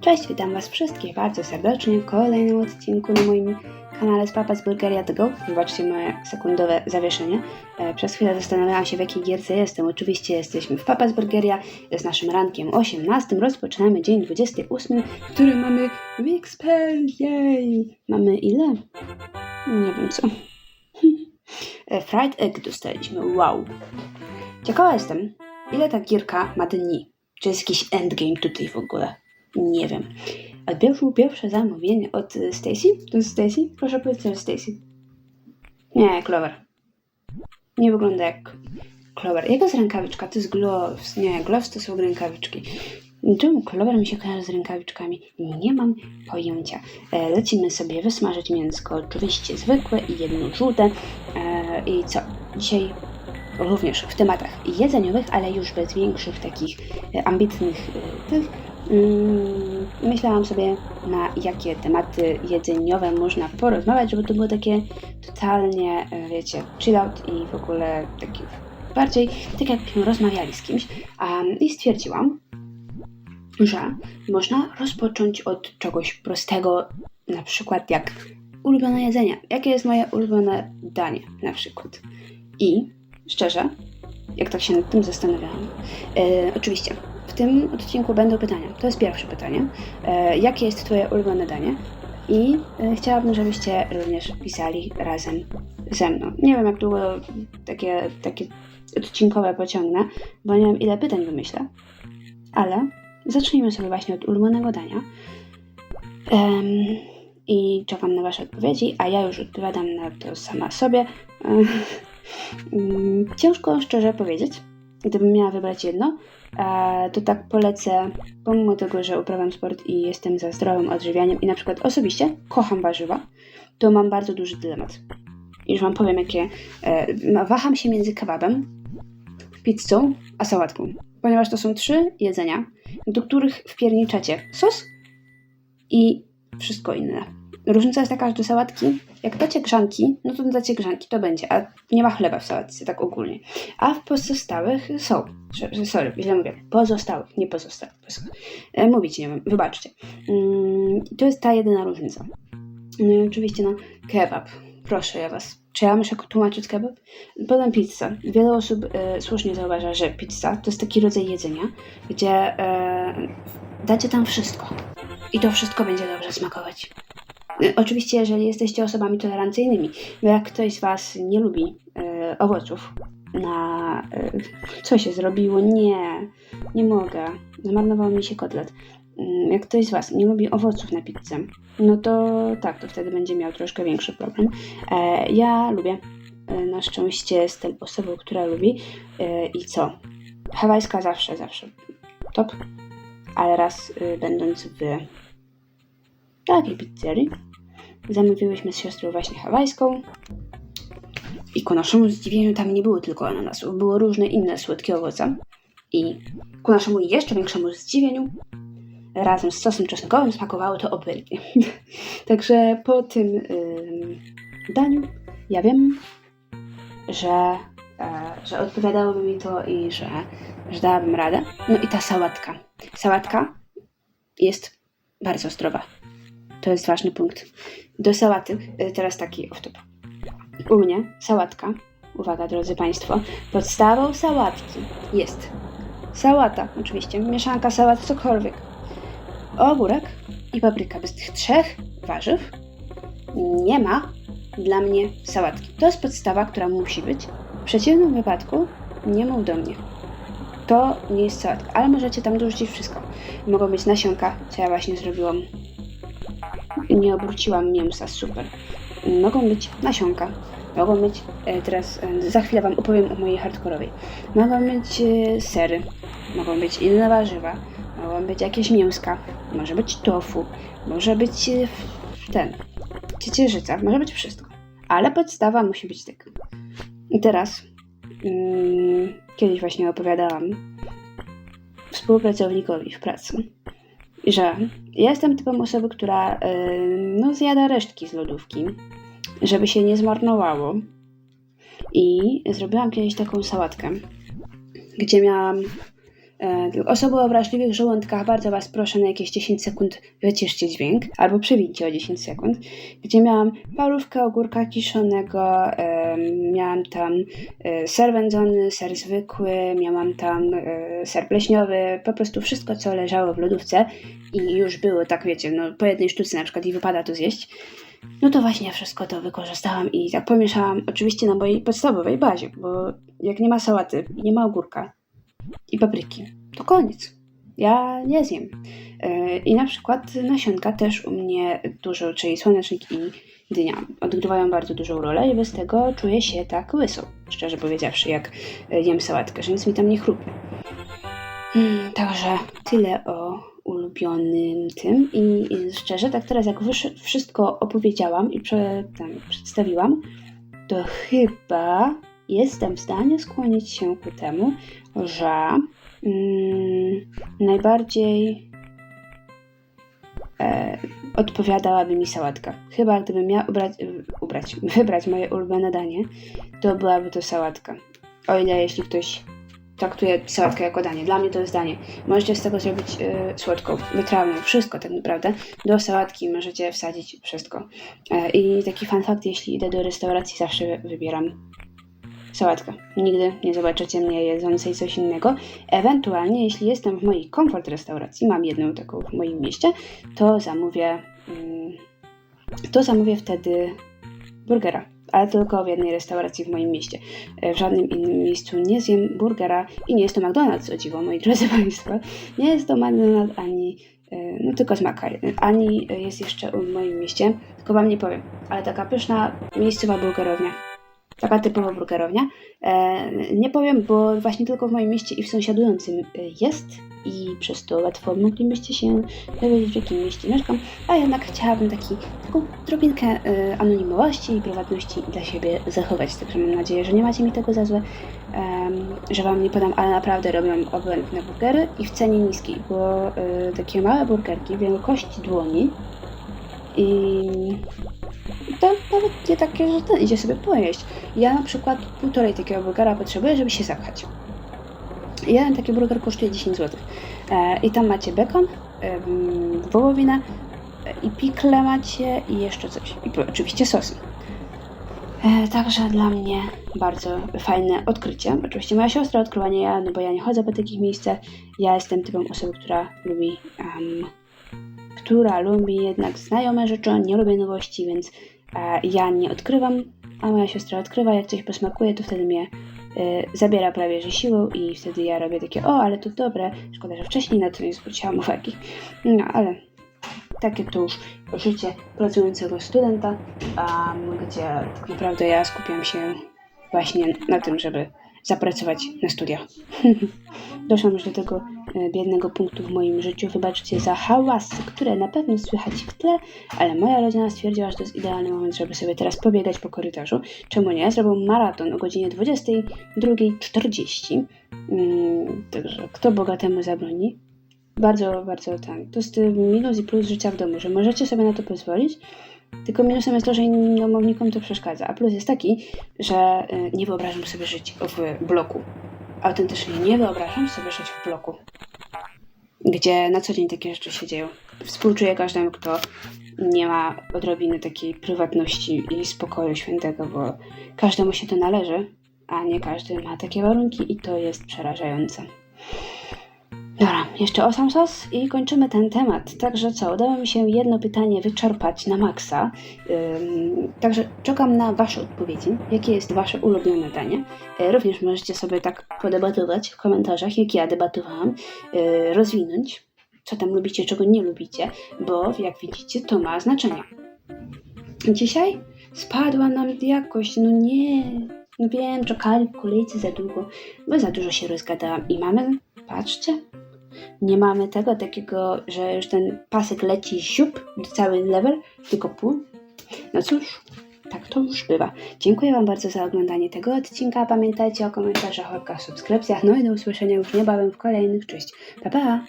Cześć, witam Was wszystkich bardzo serdecznie w kolejnym odcinku na moim kanale z Papa's Burgeria To Go. Wybaczcie moje sekundowe zawieszenie. E, Przez chwilę zastanawiałam się w jakiej gierce jestem. Oczywiście jesteśmy w Papa's Burgeria z naszym rankiem 18. Rozpoczynamy dzień 28, w którym mamy Wixpel, jej! Mamy ile? Nie wiem co. E, Fried Egg dostaliśmy, wow. Ciekawa jestem, ile ta gierka ma dni. Czy jest jakiś endgame tutaj w ogóle? Nie wiem. Odbierz pierwsze zamówienie od y, Stacy? To jest Stacy? Proszę powiedzieć, że jest Stacy. Nie, Clover. Nie wygląda jak Clover. Jaka jest rękawiczka? To jest gloves. Nie, gloves to są rękawiczki. Czemu Clover mi się kojarzy z rękawiczkami? Nie mam pojęcia. E, lecimy sobie wysmażyć mięsko, oczywiście zwykłe i jedno żółte. E, I co? Dzisiaj również w tematach jedzeniowych, ale już bez większych takich e, ambitnych tych. Mm, Myślałam sobie, na jakie tematy jedzeniowe można porozmawiać, żeby to było takie totalnie, e, wiecie, chill out i w ogóle takie bardziej tak jakbyśmy rozmawiali z kimś. Um, I stwierdziłam, że można rozpocząć od czegoś prostego, na przykład jak ulubione jedzenie. Jakie jest moje ulubione danie, na przykład. I szczerze, jak tak się nad tym zastanawiałam, e, oczywiście w tym odcinku będą pytania. To jest pierwsze pytanie. E, jakie jest Twoje ulubione danie? I e, chciałabym, żebyście również pisali razem ze mną. Nie wiem, jak długo takie, takie odcinkowe pociągnę, bo nie wiem, ile pytań wymyślę, ale zacznijmy sobie właśnie od ulubionego dania. Em, I czekam na Wasze odpowiedzi, a ja już odpowiadam na to sama sobie. Mm, Ciężko szczerze powiedzieć, gdybym miała wybrać jedno, e, to tak polecę, pomimo tego, że uprawiam sport i jestem za zdrowym odżywianiem i na przykład osobiście kocham warzywa, to mam bardzo duży dylemat. Już Wam powiem, jakie. E, waham się między kebabem, pizzą, a sałatką, ponieważ to są trzy jedzenia, do których wpierniczacie sos i wszystko inne. Różnica jest taka, że do sałatki, jak dacie grzanki, no to dacie grzanki, to będzie, a nie ma chleba w sałatce, tak ogólnie. A w pozostałych są, sorry, źle mówię, pozostałych, nie pozostałych. pozo- E, mówić nie wiem, wybaczcie. Mm, to jest ta jedyna różnica. No i oczywiście, no, kebab. Proszę ja was. Czy ja muszę tłumaczyć kebab? Potem pizza. Wiele osób e, słusznie zauważa, że pizza to jest taki rodzaj jedzenia, gdzie e, dacie tam wszystko. I to wszystko będzie dobrze smakować. E, Oczywiście, jeżeli jesteście osobami tolerancyjnymi, bo jak ktoś z Was nie lubi e, owoców na... E, co się zrobiło? Nie, nie mogę. Zmarnował mi się kotlet. Mm, Jak ktoś z Was nie lubi owoców na pizzę, no to tak, to wtedy będzie miał troszkę większy problem. E, ja lubię. E, na szczęście jestem osobą, która lubi. E, I co? Hawajska zawsze, zawsze top. Ale raz y, będąc w takiej pizzerii, zamówiłyśmy z siostrą właśnie hawajską. I ku naszemu zdziwieniu tam nie było tylko ananasów, było różne inne słodkie owoce. I ku naszemu jeszcze większemu zdziwieniu razem z sosem czosnkowym smakowały to opylki. Także po tym ym, daniu ja wiem, że, e, że odpowiadałoby mi to i że, że dałabym radę. No i ta sałatka. Sałatka jest bardzo zdrowa. To jest ważny punkt. Do sałaty, y, teraz taki off-top. U mnie sałatka, uwaga drodzy Państwo, podstawą sałatki jest sałata, oczywiście, mieszanka sałat, cokolwiek, ogórek i papryka. Bez tych trzech warzyw nie ma dla mnie sałatki. To jest podstawa, która musi być. W przeciwnym wypadku nie mów do mnie. To nie jest sałatka, ale możecie tam dorzucić wszystko. Mogą być nasionka, co ja właśnie zrobiłam. Nie obróciłam mięsa, super. Mogą być nasionka, mogą być, e, teraz e, za chwilę Wam opowiem o mojej hardkorowej. Mogą być e, sery, mogą być inne warzywa, mogą być jakieś mięska, może być tofu, może być ten, ciecierzyca, może być wszystko. Ale podstawa musi być taka. I teraz, mm, kiedyś właśnie opowiadałam współpracownikowi w pracy, że jestem typem osoby, która e, no, zjada resztki z lodówki, żeby się nie zmarnowało. I zrobiłam kiedyś taką sałatkę, gdzie miałam Osoby o wrażliwych żołądkach, bardzo Was proszę na jakieś 10 sekund wyciszcie dźwięk albo przewincie o 10 sekund, gdzie miałam parówkę ogórka kiszonego, e, miałam tam e, ser wędzony, ser zwykły, miałam tam e, ser pleśniowy, po prostu wszystko, co leżało w lodówce i już było, tak wiecie, no po jednej sztuce na przykład i wypada to zjeść, no to właśnie wszystko to wykorzystałam i tak pomieszałam oczywiście na mojej podstawowej bazie, bo jak nie ma sałaty nie ma ogórka i papryki, to koniec. Ja nie zjem. Yy, I na przykład nasionka też u mnie dużo, czyli słonecznik i dynia odgrywają bardzo dużą rolę i bez tego czuję się tak łyso, szczerze powiedziawszy, jak jem sałatkę, że nic mi tam nie chrupie. Mm, Także tyle o ulubionym tym i, i szczerze, tak teraz jak wszystko opowiedziałam i prze, tam, przedstawiłam, to chyba jestem w stanie skłonić się ku temu, że mm, najbardziej e, odpowiadałaby mi sałatka. Chyba gdybym miała ubrać, ubrać, wybrać moje ulubione danie, to byłaby to sałatka. O ile jeśli ktoś traktuje sałatkę jako danie. Dla mnie to jest danie. Możecie z tego zrobić y, słodką, wytrawną, wszystko tak naprawdę. Do sałatki możecie wsadzić wszystko. E, I taki fun fact, jeśli idę do restauracji, zawsze wybieram sałatkę. Nigdy nie zobaczycie mnie jedzącej coś innego. Ewentualnie, jeśli jestem w mojej komfort restauracji, mam jedną taką w moim mieście, to zamówię, mm, to zamówię wtedy burgera. Ale tylko w jednej restauracji w moim mieście. E, W żadnym innym miejscu nie zjem burgera i nie jest to McDonald's, o dziwo, moi drodzy Państwo. Nie jest to McDonald's ani, e, no tylko z Maka, ani jest jeszcze w moim mieście, tylko Wam nie powiem, ale taka pyszna miejscowa burgerownia. Taka typowa burgerownia. E, nie powiem, bo właśnie tylko w moim mieście i w sąsiadującym e, jest i przez to łatwo moglibyście się dowiedzieć, w jakim mieście mieszkam, a jednak chciałabym taki, taką drobinkę e, anonimowości i prywatności dla siebie zachować. Także mam nadzieję, że nie macie mi tego za złe, że Wam nie podam, ale naprawdę robią obłędne burgery i w cenie niskiej, bo takie małe burgerki wielkości dłoni i nawet nie takie, że ten idzie sobie pojeść. Ja na przykład półtorej takiego burgera potrzebuję, żeby się zapchać. Jeden taki burger kosztuje 10 zł. E, I tam macie bekon, wołowinę e, i pikle macie i jeszcze coś. I oczywiście sosy. E, także dla mnie bardzo fajne odkrycie. Oczywiście moja siostra odkryła, nie ja, no bo ja nie chodzę po takich miejscach. Ja jestem typem osoby, która lubi em, która lubi jednak znajome rzeczy, nie lubię nowości, więc ja nie odkrywam, a moja siostra odkrywa. Jak coś posmakuje, to wtedy mnie e, zabiera prawie że siłą i wtedy ja robię takie, o, ale to dobre, szkoda, że wcześniej na to nie zwróciłam uwagi. No, ale takie to już życie pracującego studenta, a gdzie tak naprawdę ja skupiam się właśnie na tym, żeby zapracować na studiach. Doszłam już do tego e, biednego punktu w moim życiu. Wybaczcie za hałasy, które na pewno słychać w tle, ale moja rodzina stwierdziła, że to jest idealny moment, żeby sobie teraz pobiegać po korytarzu. Czemu nie? Zrobił maraton o godzinie 22.40. Mm, także kto bogatemu zabroni? Bardzo, bardzo tak. To jest y, minus i plus życia w domu, że możecie sobie na to pozwolić, tylko minusem jest to, że innym domownikom to przeszkadza. A plus jest taki, że y, nie wyobrażam sobie żyć w bloku. Autentycznie nie wyobrażam sobie żyć w bloku, gdzie na co dzień takie rzeczy się dzieją. Współczuję każdemu, kto nie ma odrobiny takiej prywatności i spokoju świętego, bo każdemu się to należy, a nie każdy ma takie warunki i to jest przerażające. Jeszcze o sam sos i kończymy ten temat. Także co, udało mi się jedno pytanie wyczerpać na maksa. Ym, także czekam na Wasze odpowiedzi. Jakie jest Wasze ulubione danie? E, również możecie sobie tak podebatować w komentarzach, jak ja debatowałam, e, rozwinąć, co tam lubicie, czego nie lubicie, bo jak widzicie, to ma znaczenie. Dzisiaj spadła nam jakość, no nie. No wiem, czekali w kolejce za długo, bo za dużo się rozgadałam. I mamy, patrzcie, nie mamy tego takiego, że już ten pasek leci siup, cały level, tylko pół. No cóż, tak to już bywa. Dziękuję Wam bardzo za oglądanie tego odcinka. Pamiętajcie o komentarzach, łapkach, subskrypcjach. No i do usłyszenia już niebawem w kolejnych. Cześć. Pa, pa!